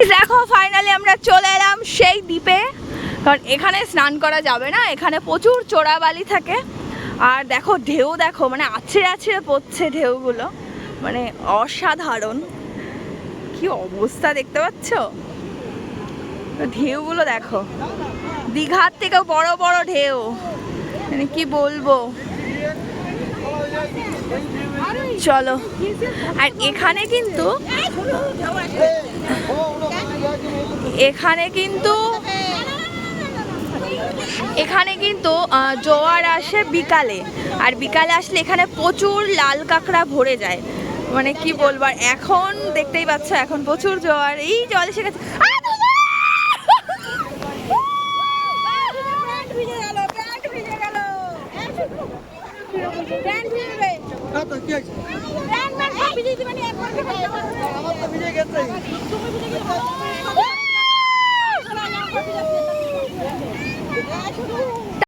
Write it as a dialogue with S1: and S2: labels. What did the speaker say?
S1: দেখো ফাইনালি আমরা চলে এলাম সেই দ্বীপে। কারণ এখানে স্নান করা যাবে না, এখানে প্রচুর চোরাবালি থাকে। আর দেখো, ঢেউ দেখো মানে আছড়ে আছড়ে পড়ছে ঢেউগুলো। মানে অসাধারণ। কি অবস্থা দেখতে পাচ্ছ? ঢেউগুলো দেখো। দীঘার থেকেও বড় বড় ঢেউ। মানে কি বলব? চলো। আর এখানে কিন্তু এখানে কিন্তু এখানে কিন্তু জোয়ার আসে বিকালে। আর বিকালে আসলে এখানে প্রচুর লাল কাঁকড়া ভরে যায়। মানে কি বলব আর এখন দেখতেই পাচ্ছ এখন প্রচুর জোয়ার। এই জল এসে গেছে। আ, বাবা!
S2: প্যান্ট ভিজে Ya, 叔